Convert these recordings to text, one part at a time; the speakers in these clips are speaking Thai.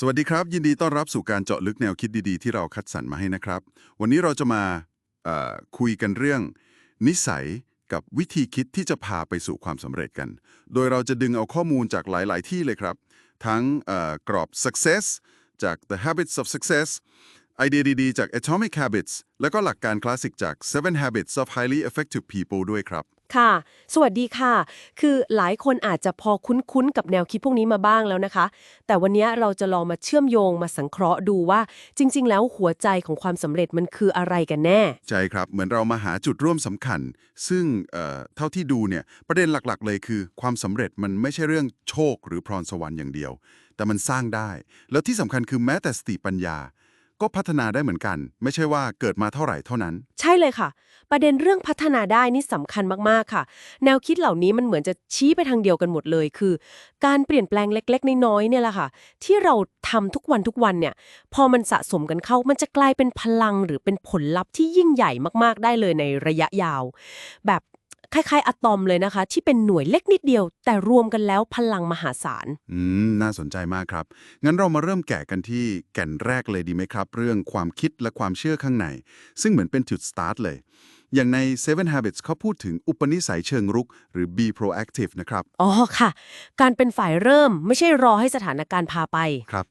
สวัสดีครับ ยินดีต้อนรับสู่การเจาะลึกแนวคิดดีๆ ที่เราคัดสรรมาให้นะครับ วันนี้เราจะมาคุยกันเรื่อง นิสัยกับวิธีคิดที่จะพาไปสู่ความสำเร็จกัน โดยเราจะดึงเอาข้อมูลจากหลาย ๆ ที่เลยครับ ทั้งกรอบ success จาก The Habits of Success ไอเดียดีๆ จาก Atomic Habits แล้วก็หลักการคลาสสิกจาก Seven Habits of Highly Effective People ด้วยครับ ค่ะ สวัสดีค่ะ คือหลายคนอาจจะพอคุ้นๆ กับแนวคิดพวกนี้มาบ้างแล้วนะคะ แต่วันนี้เราจะลองมาเชื่อมโยงมาสังเคราะห์ดูว่า จริง ๆ แล้วหัวใจของความสำเร็จมันคืออะไรกันแน่ ใช่ครับ เหมือนเรามาหาจุดร่วมสำคัญ ซึ่งเอ่อเท่าที่ดูเนี่ยประเด็นหลักๆ เลยคือ ความสำเร็จมันไม่ใช่เรื่องโชคหรือพรสวรรค์อย่างเดียว แต่มันสร้างได้ แล้วที่สำคัญคือแม้แต่สติปัญญา ก็พัฒนาได้เหมือนกัน ไม่ใช่ว่าเกิดมาเท่าไหร่เท่านั้น ใช่เลยค่ะ ประเด็นเรื่องพัฒนาได้นี่สำคัญมากๆค่ะ แนวคิดเหล่านี้มันเหมือนจะชี้ไปทางเดียวกันหมดเลย คือ การเปลี่ยนแปลงเล็กๆ น้อยๆเนี่ยแหละค่ะ ที่เราทำทุกวันทุกวันเนี่ย พอมันสะสมกันเข้ามันจะกลายเป็นพลังหรือเป็นผลลัพธ์ที่ยิ่งใหญ่มากๆได้เลยในระยะยาว แบบ คล้ายๆอะตอมเลยนะคะ ที่เป็นหน่วยเล็กนิดเดียว แต่รวมกันแล้วพลังมหาศาล อืม น่าสนใจมากครับ งั้นเรามาเริ่มแกะกันที่แก่นแรกเลยดีไหมครับ เรื่องความคิดและความเชื่อข้างใน ซึ่งเหมือนเป็นจุดสตาร์ทเลย อย่างใน Seven Habits เขาพูดถึงอุปนิสัยเชิงรุก หรือ be proactive นะครับ อ๋อค่ะ การเป็นฝ่ายเริ่มไม่ใช่รอให้สถานการณ์พาไป ครับ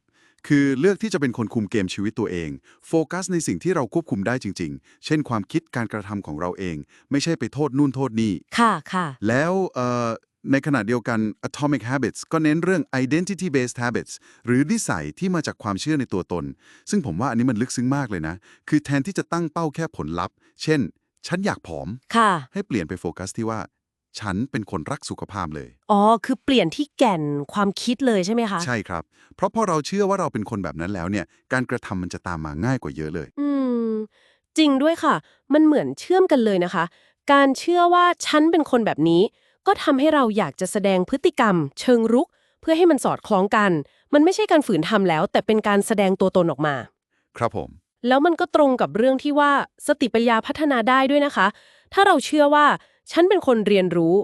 คือเลือกที่จะเป็นคนคุมเกมชีวิตตัวเอง โฟกัสในสิ่งที่เราควบคุมได้จริง ๆ เช่นความคิดการกระทำของเราเอง ไม่ใช่ไปโทษนู่นโทษนี่ ค่ะค่ะ แล้วเอ่อในขณะเดียวกัน Atomic Habits ก็เน้นเรื่อง Identity Based Habits หรือนิสัยที่มาจากความเชื่อในตัวตน ซึ่งผมว่าอันนี้มันลึกซึ้งมากเลยนะ คือแทนที่จะตั้งเป้าแค่ผลลัพธ์ เช่น ฉันอยากผอมค่ะให้เปลี่ยนไปโฟกัสที่ว่า ฉันเป็นคนรักสุขภาพเลย อ๋อ คือเปลี่ยนที่แก่นความคิดเลยใช่ไหมคะ ใช่ครับ เพราะพอเราเชื่อว่าเราเป็นคนแบบนั้นแล้วเนี่ย การกระทำมันจะตามมาง่ายกว่าเยอะเลย อืม จริงด้วยค่ะ มันเหมือนเชื่อมกันเลยนะคะ การเชื่อว่าฉันเป็นคนแบบนี้ ก็ทำให้เราอยากจะแสดงพฤติกรรม เชิงรุก เพื่อให้มันสอดคล้องกัน มันไม่ใช่การฝืนทำแล้ว แต่เป็นการแสดงตัวตนออกมา ครับผม แล้วมันก็ตรงกับเรื่องที่ว่าสติปัญญาพัฒนาได้ด้วยนะคะ ถ้าเราเชื่อว่า ฉันเป็นคนเรียนรู้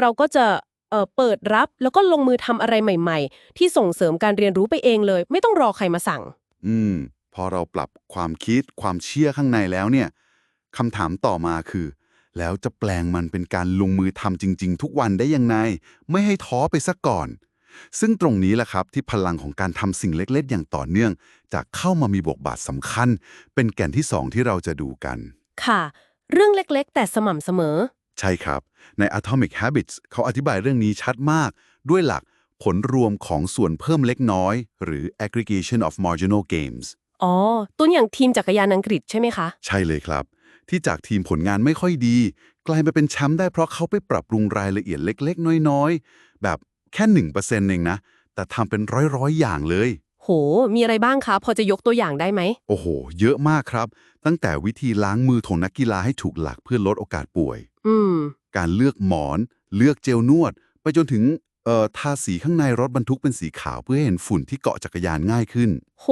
เราก็จะเอ่อเปิดรับแล้วก็ลงมือทำอะไรใหม่ ๆ ที่ส่งเสริมการเรียนรู้ไปเองเลย ไม่ต้องรอใครมาสั่ง อืม พอเราปรับความคิดความเชื่อข้างในแล้วเนี่ยคำถามต่อมาคือ แล้วจะแปลงมันเป็นการลงมือทำจริง ๆ ทุกวันได้ยังไง ไม่ให้ท้อไปซะก่อน ซึ่งตรงนี้แหละครับที่พลังของการทำสิ่งเล็ก ๆ อย่างต่อเนื่อง จะเข้ามามีบทบาทสำคัญ เป็นแก่นที่สองที่เราจะดูกัน ค่ะ เรื่องเล็กๆ แต่สม่ำเสมอ ใช่ครับ ใน Atomic Habits เขาอธิบายเรื่องนี้ชัดมาก ด้วยหลักผลรวมของส่วนเพิ่มเล็กน้อย หรือ aggregation of marginal gains อ๋อ ตัวอย่างทีมจักรยานอังกฤษใช่ไหมคะ ใช่เลยครับ ที่จากทีมผลงานไม่ค่อยดี กลายมาเป็นแชมป์ได้เพราะเขาไปปรับปรุงรายละเอียดเล็ก ๆ น้อยๆ แบบแค่1%เองนะ แต่ทำเป็นร้อยๆ อย่างเลย โห มีอะไรบ้างคะ พอจะยกตัวอย่างได้ไหม โอ้โห เยอะมากครับ ตั้งแต่วิธีล้างมือของนักกีฬาให้ถูกหลักเพื่อลดโอกาสป่วยอืม การเลือกหมอน เลือกเจลนวด ไปจนถึงเอ่อทาสีข้างในรถบรรทุกเป็นสีขาวเพื่อให้เห็นฝุ่นที่เกาะจักรยานง่ายขึ้น โห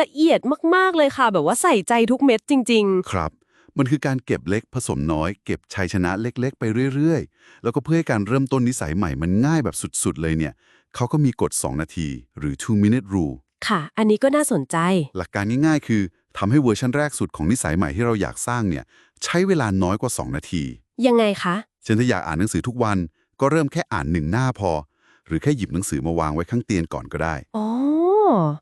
ละเอียดมาก ๆ เลยค่ะ แบบว่าใส่ใจทุกเม็ดจริง ๆ ครับ มันคือการเก็บเล็กผสมน้อย เก็บชัยชนะเล็ก ๆ ไปเรื่อย ๆ แล้วก็เพื่อให้การเริ่มต้นนิสัยใหม่มันง่ายแบบสุด ๆ เลยเนี่ย เขาก็มีกฎ 2 นาที หรือ two minute rule ค่ะ อันนี้ก็น่าสนใจ หลักการง่ายๆ คือทำให้เวอร์ชันแรกสุดของนิสัยใหม่ที่เราอยากสร้างเนี่ยใช้เวลาน้อยกว่า 2 นาที ยังไงคะเช่นถ้าอยากอ่านหนังสือทุกวัน ก็เริ่มแค่อ่านหนึ่งหน้าพอ หรือแค่หยิบหนังสือมาวางไว้ข้างเตียงก่อนก็ได้ อ๋อ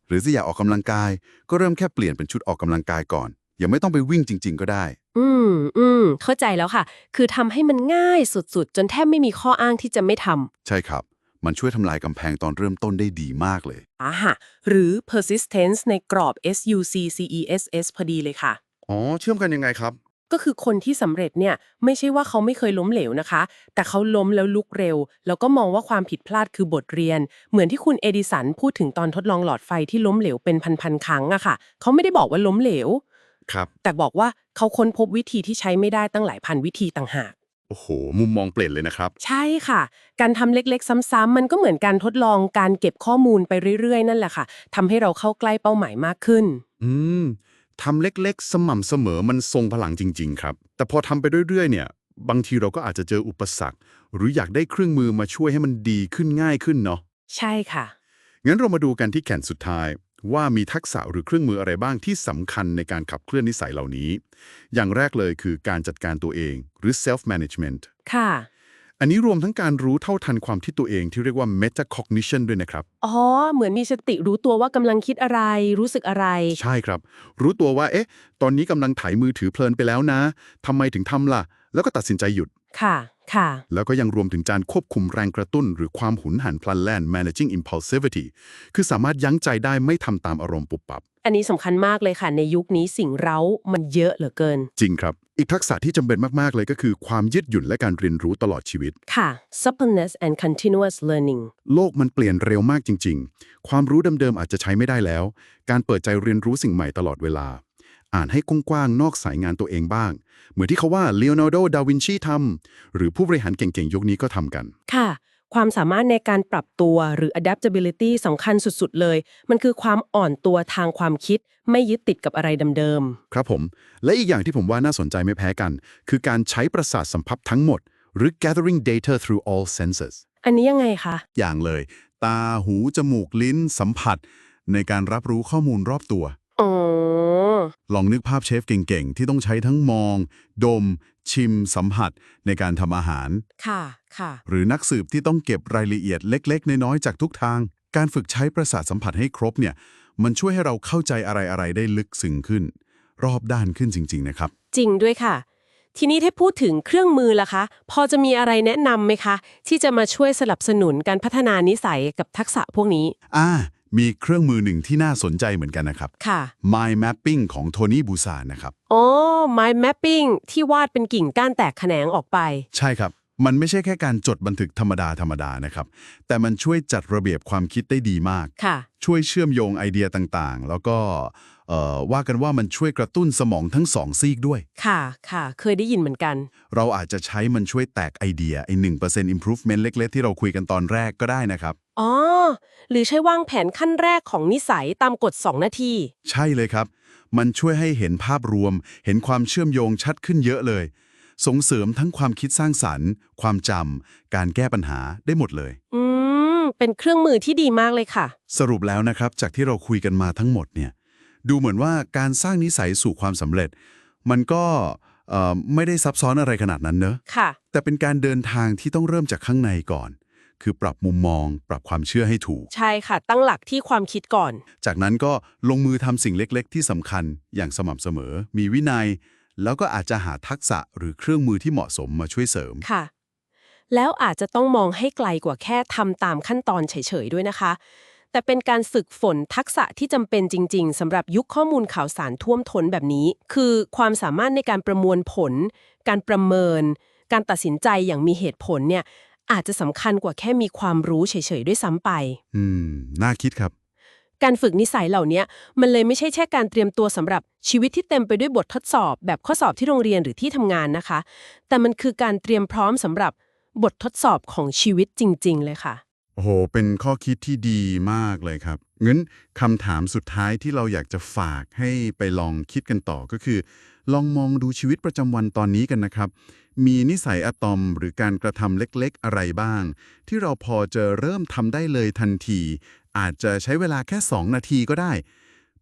หรือถ้าอยากออกกำลังกาย ก็เริ่มแค่เปลี่ยนเป็นชุดออกกำลังกายก่อน ยังไม่ต้องไปวิ่งจริง ๆ ก็ได้ อืมอืมเข้าใจแล้วค่ะ คือทำให้มันง่ายสุดๆ จนแทบไม่มีข้ออ้างที่จะไม่ทใช่ครับ มันช่วยทำลายกำแพงตอนเริ่มต้นได้ดีมากเลยำอะฮะหรือ persistence ในกรอบ SUCCESS พอดีเลยค่ะ อ๋อ เชื่อมกันยังไงครับ ก็คือคนที่สำเร็จเนี่ยไม่ใช่ว่าเขาไม่เคยล้มเหลวนะคะ แต่เขาล้มแล้วลุกเร็ว แล้วก็มองว่าความผิดพลาดคือบทเรียน เหมือนที่คุณเอดิสันพูดถึงตอนทดลองหลอดไฟที่ล้มเหลวเป็นพันๆครั้งอะค่ะ เขาไม่ได้บอกว่าล้มเหลวครับแต่บอกว่าเขาค้นพบวิธีที่ใช้ไม่ได้ตั้งหลายพันวิธีต่างหากโอ้โห มุมมองเปลี่ยนเลยนะครับ ใช่ค่ะ การทำเล็กๆ ซ้ำๆมันก็เหมือนการทดลองการเก็บข้อมูลไปเรื่อยๆ นั่นแหละค่ะทำให้เราเข้าใกล้เป้าหมายมากขึ้น อืม ทำเล็กๆ สม่ำเสมอมันทรงพลังจริง ๆ ครับ แต่พอทำไปเรื่อยๆ เนี่ย บางทีเราก็อาจจะเจออุปสรรค หรืออยากได้เครื่องมือมาช่วยให้มันดีขึ้นง่ายขึ้นเนาะ ใช่ค่ะ งั้นเรามาดูกันที่แก่นสุดท้าย ว่ามีทักษะหรือเครื่องมืออะไรบ้างที่สำคัญในการขับเคลื่อนนิสัยเหล่านี้ อย่างแรกเลยคือการจัดการตัวเองหรือ self management ค่ะ อันนี้รวมทั้งการรู้เท่าทันความคิดตัวเองที่เรียกว่า metacognition ด้วยนะครับ อ๋อ เหมือนมีสติรู้ตัวว่ากำลังคิดอะไร รู้สึกอะไร ใช่ครับ รู้ตัวว่า เอ๊ะ ตอนนี้กำลังถ่ายมือถือเพลินไปแล้วนะทำไมถึงทำล่ะ แล้วก็ตัดสินใจหยุด ค่ะ ค่ะ แล้วก็ยังรวมถึงการควบคุมแรงกระตุ้น หรือความหุนหันพลันแล่น managing impulsivity คือสามารถยั้งใจได้ไม่ทำตามอารมณ์ปุบปับ อันนี้สำคัญมากเลยค่ะ ในยุคนี้สิ่งเร้ามันเยอะเหลือเกิน จริงครับ อีกทักษะที่จำเป็นมาก ๆ เลยก็คือความยืดหยุ่นและการเรียนรู้ตลอดชีวิต ค่ะ suppleness and continuous learning โลกมันเปลี่ยนเร็วมากจริง ๆ ความรู้เดิมๆอาจจะใช้ไม่ได้แล้ว การเปิดใจเรียนรู้สิ่งใหม่ตลอดเวลา อ่านให้กว้างๆนอกสายงานตัวเองบ้าง เหมือนที่เขาว่าเลโอนาร์โด ดาวินชีทำหรือผู้บริหารเก่งๆยุคนี้ก็ทำกัน ค่ะ ความสามารถในการปรับตัวหรือ adaptability สำคัญสุดๆ เลย มันคือความอ่อนตัวทางความคิด ไม่ยึดติดกับอะไรเดิมครับผม และอีกอย่างที่ผมว่าน่าสนใจไม่แพ้กัน คือการใช้ประสาทสัมผัสทั้งหมด หรือ gathering data through all senses ๆอันนี้ยังไงคะ อย่างเลย ตา หู จมูก ลิ้น สัมผัส ในการรับรู้ข้อมูลรอบตัว อ๋อ ลองนึกภาพเชฟเก่งๆ ที่ต้องใช้ทั้งมอง ดม ชิม สัมผัสในการทำอาหาร ค่ะ ค่ะ หรือนักสืบที่ต้องเก็บรายละเอียดเล็ก ๆ น้อยๆ จากทุกทาง การฝึกใช้ประสาทสัมผัสให้ครบเนี่ย มันช่วยให้เราเข้าใจอะไรๆ ได้ลึกซึ้งขึ้น รอบด้านขึ้นจริง ๆ นะครับ จริงด้วยค่ะ ทีนี้ถ้าพูดถึงเครื่องมือล่ะคะ พอจะมีอะไรแนะนำไหมคะ ที่จะมาช่วยสนับสนุนการพัฒนานิสัยกับทักษะพวกนี้ อ่า มีเครื่องมือหนึ่งที่น่าสนใจเหมือนกันนะครับ ค่ะ Mind Mapping ของโทนี่บูซานนะครับ อ๋อ mind mapping ที่วาดเป็นกิ่งก้านแตกแขนงออกไป ใช่ครับ มันไม่ใช่แค่การจดบันทึกธรรมดาธรรมดานะครับ แต่มันช่วยจัดระเบียบความคิดได้ดีมาก ค่ะ ช่วยเชื่อมโยงไอเดียต่างๆ แล้วก็เอ่อว่ากันว่ามันช่วยกระตุ้นสมองทั้งสองซีกด้วย ค่ะค่ะ เคยได้ยินเหมือนกัน เราอาจจะใช้มันช่วยแตกไอเดียไอ้1% improvement เล็ก ๆ ที่เราคุยกันตอนแรกก็ได้นะครับ อ๋อ หรือใช้วางแผนขั้นแรกของนิสัยตามกฎ 2 นาที ใช่เลยครับ มันช่วยให้เห็นภาพรวม เห็นความเชื่อมโยงชัดขึ้นเยอะเลย ส่งเสริมทั้งความคิดสร้างสรรค์ ความจำ การแก้ปัญหาได้หมดเลย อืม เป็นเครื่องมือที่ดีมากเลยค่ะ สรุปแล้วนะครับ จากที่เราคุยกันมาทั้งหมดเนี่ย ดูเหมือนว่าการสร้างนิสัยสู่ความสำเร็จ มันก็เอ่อไม่ได้ซับซ้อนอะไรขนาดนั้นเนอะค่ะ แต่เป็นการเดินทางที่ต้องเริ่มจากข้างในก่อน คือปรับมุมมอง ปรับความเชื่อให้ถูก ใช่ค่ะ ตั้งหลักที่ความคิดก่อน จากนั้นก็ลงมือทำสิ่งเล็ก ๆ ที่สำคัญอย่างสม่ำเสมอ มีวินัย แล้วก็อาจจะหาทักษะหรือเครื่องมือที่เหมาะสมมาช่วยเสริม ค่ะ แล้วอาจจะต้องมองให้ไกลกว่าแค่ทำตามขั้นตอนเฉยๆด้วยนะคะ แต่เป็นการฝึกฝนทักษะที่จำเป็นจริง ๆสำหรับยุคข้อมูลข่าวสารท่วมท้นแบบนี้ คือความสามารถในการประมวลผล การประเมินการตัดสินใจอย่างมีเหตุผลเนี่ย อาจจะสำคัญกว่าแค่มีความรู้เฉยๆด้วยซ้ำไป อืม น่าคิดครับ การฝึกนิสัยเหล่านี้มันเลยไม่ใช่แค่การเตรียมตัวสำหรับชีวิตที่เต็มไปด้วยบททดสอบ แบบข้อสอบที่โรงเรียนหรือที่ทำงานนะคะ แต่มันคือการเตรียมพร้อมสำหรับบททดสอบของชีวิตจริง ๆ เลยค่ะ โอ้โห เป็นข้อคิดที่ดีมากเลยครับงั้นคำถามสุดท้ายที่เราอยากจะฝากให้ไปลองคิดกันต่อก็คือ ลองมองดูชีวิตประจำวันตอนนี้กันนะครับ มีนิสัยอะตอมหรือการกระทำเล็กๆ อะไรบ้าง ที่เราพอจะเริ่มทำได้เลยทันที อาจจะใช้เวลาแค่ 2 นาทีก็ได้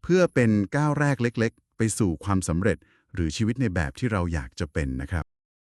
เพื่อเป็นก้าวแรกเล็กๆ ไปสู่ความสำเร็จ หรือชีวิตในแบบที่เราอยากจะเป็นนะครับ